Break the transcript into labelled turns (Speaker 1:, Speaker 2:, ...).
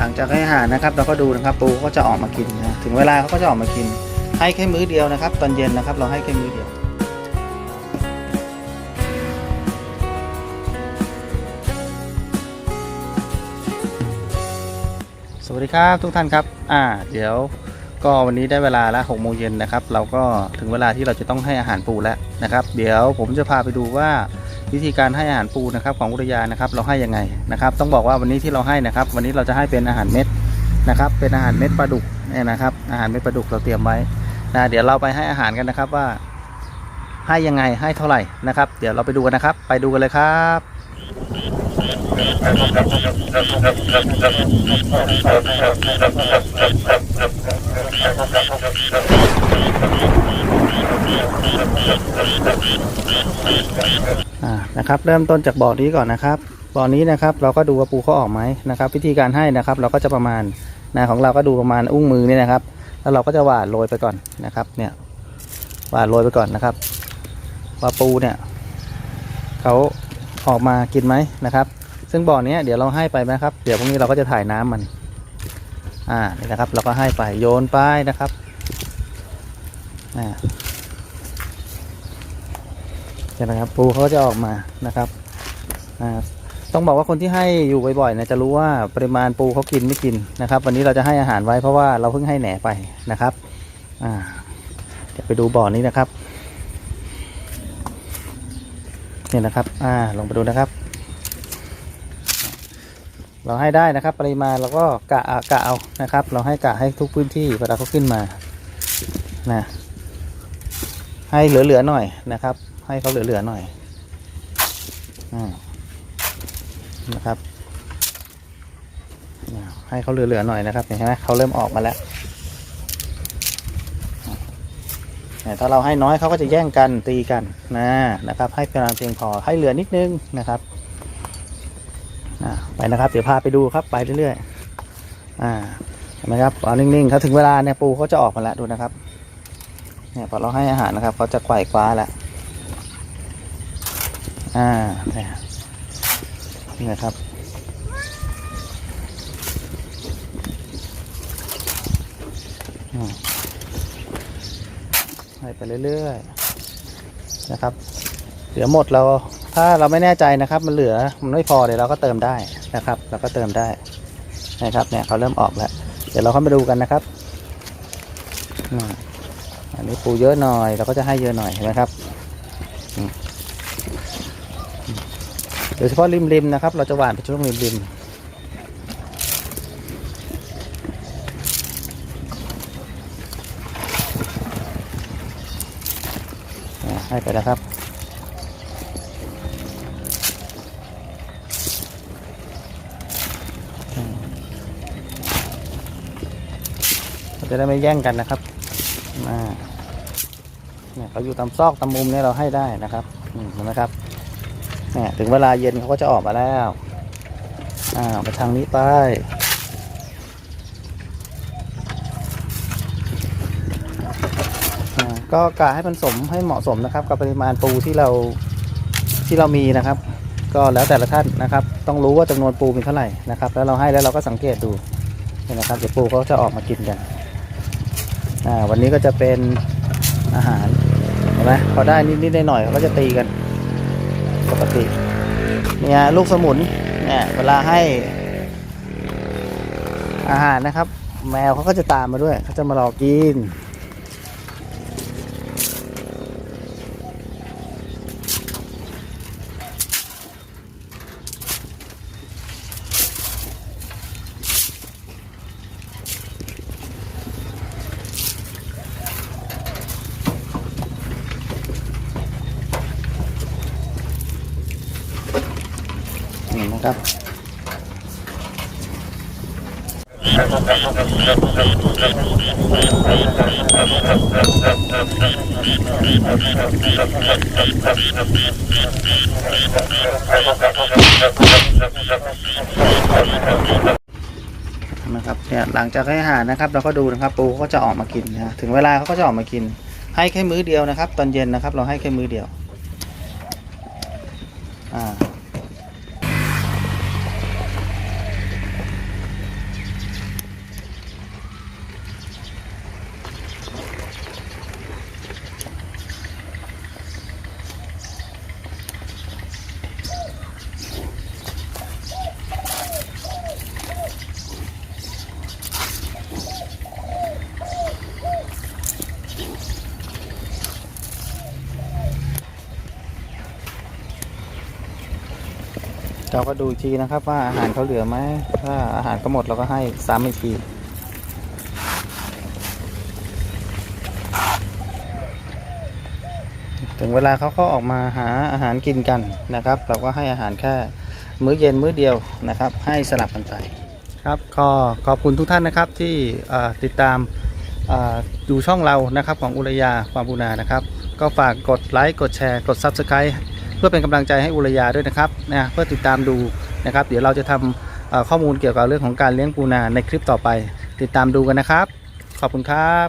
Speaker 1: ลังจากให้อาหารนะครับ เราก็ดูนะครับปูก็จะออกมากินนะถึงเวลาเขาก็จะออกมากิน ให้แค่มื้อเดียวนะครับ ตอนเย็นนะครับ เราให้แค่มื้อเดียวสวัสดีครับทุกท่านครับ อ่า เดี๋ยวก็วันนี้ได้เวลาแล้วหกโมงเย็นนะครับ เราก็ถึงเวลาที่เราจะต้องให้อาหารปูแล้วนะครับ เดี๋ยวผมจะพาไปดูว่า วิธีการให้อาหารปูนะครับของอุทยานนะครับเราให้ยังไงนะครับ ต้องบอกว่าวันนี้ที่เราให้นะครับ วันนี้เราจะให้เป็นอาหารเม็ดนะครับ เป็นอาหารเม็ดปลาดุกเนี่ยนะครับ อาหารเม็ดปลาดุกเราเตรียมไว้นะเดี๋ยวเราไปให้อาหารกันนะครับว่า ให้ยังไงให้เท่าไหร่นะครับ เดี๋ยวเราไปดูกันนะครับ ไปดูกันเลยครับ อ่านะครับ เริ่มต้นจากบ่อนี้ก่อนนะครับบ่อนี้นะครับ เราก็ดูว่าปูเขาออกไหมนะครับ วิธีการให้นะครับ เราก็จะประมาณนะของเราก็ดูประมาณอุ้งมือเนี่ยนะครับ แล้วเราก็จะหวานโรยไปก่อนนะครับ เนี่ยหวานโรยไปก่อนนะครับว่าปูเนี่ยเขาออกมากินไหมนะครับ ซึ่งบ่อนี้เดี๋ยวเราให้ไปนะครับ เดี๋ยวพรุ่งนี้เราก็จะถ่ายน้ำมันอ่านี่นะครับ เราก็ให้ไปโยนไปนะครับอ่า ช่ไหมครับปูเขาก็จะออกมานะครับต้องบอกว่าคนที่ให้อยู่บ่อยๆเนี่ยจะรู้ว่าปริมาณปูเขากินไม่กินนะครับ วันนี้เราจะให้อาหารไว้เพราะว่าเราเพิ่งให้แหนไปนะครับเดี๋ยวไปดูบ่อนี้นะครับเนี่ยนะครับอ่าลงไปดูนะครับ เราให้ได้นะครับ ปริมาณเราก็กะกะเอานะครับ เราให้กะให้ทุกพื้นที่เวลาเขาขึ้นมานะให้เหลือๆหน่อยนะครับ ให้เขาเหลือๆหน่อยอานะครับให้เขาเหลือๆหน่อยนะครับเห็นไหมเขาเริ่มออกมาแล้วถ้าเราให้น้อยเขาก็จะแย่งกันตีกันนะนะครับ ให้ปริมาเพียงพอให้เหลือนิดนึงนะครับไปนะครับ เดี๋ยวพาไปดูครับไปเรื่อยๆอ่าเห็นไหมครับเอานิ่งๆเขาถึงเวลาเนี่ยปูเขาจะออกมาแล้วดูนะครับเนี่ยพอเราให้อาหารนะครับเขาจะไขว่คว้าแล้ว อ่าเนี่ยนี่นะครับอืมให้ไปเรื่อยๆ นะครับ เหลือหมดเราถ้าเราไม่แน่ใจนะครับ มันเหลือมันไม่พอเดี๋ยวเราก็เติมได้นะครับ เราก็เติมได้นะครับเนี่ยเขาเริ่มออกแล้ว เดี๋ยวเราเข้ามาดูกันนะครับอันนี้ปูเยอะหน่อยเราก็จะให้เยอะหน่อยเห็นไหมครับ โดยเฉพาะริมๆนะครับ เราจะหว่านไปช่วงริมๆให้ไปนะครับ จะได้ไม่แย่งกันนะครับอ่าเนี่ยเขาอยู่ตามซอกตามมุมเนี่ยเราให้ได้นะครับเห็นไหมครับ เนี่ยถึงเวลาเย็นเขาก็จะออกมาแล้วอ่าไปทางนี้ไปอ่าก็กะให้มันสมให้เหมาะสมนะครับ กับปริมาณปูที่เราที่เรามีนะครับ ก็แล้วแต่ละท่านนะครับ ต้องรู้ว่าจำนวนปูมีเท่าไหร่นะครับ แล้วเราให้แล้วเราก็สังเกตดูเนี่นะครับเดี๋ยวปูเขาจะออกมากินกันอ่าวันนี้ก็จะเป็นอาหารเห็นไหมพอได้นิดๆหน่อยๆเขาก็จะตีกัน ปกติเนี่ยลูกสมุนเนี่ยเวลาให้อาหารนะครับ แมวเขาก็จะตามมาด้วยเขาจะมารอกิน นี่นะครับนะครับเนี่ยหลังจากให้อาหารนะครับ เราก็ดูนะครับปูเขาก็จะออกมากินนะถึงเวลาเขาก็จะออกมากิน ให้แค่มื้อเดียวนะครับ ตอนเย็นนะครับ เราให้แค่มื้อเดียวอ่า เราก็ดูอีกทีนะครับ ว่าอาหารเขาเหลือไหมถ้าอาหารก็หมดเราก็ให้ซ้ำอีกทีถึงเวลาเขาก็ออกมาหาอาหารกินกันนะครับ เราก็ให้อาหารแค่มื้อเย็นมื้อเดียวนะครับ ให้สลับกันไปครับก็ขอบคุณทุกท่านนะครับที่ติดตามอ่อดูช่องเรานะครับของอุรยาความบูนานะครับ ก็ฝากกดไลค์กดแชร์ กด Subscribe เพื่อเป็นกำลังใจให้อุรยาด้วยนะครับนะเพื่อติดตามดูนะครับ เดี๋ยวเราจะทำเอ่อข้อมูลเกี่ยวกับเรื่องของการเลี้ยงปูนาในคลิปต่อไป ติดตามดูกันนะครับ ขอบคุณครับ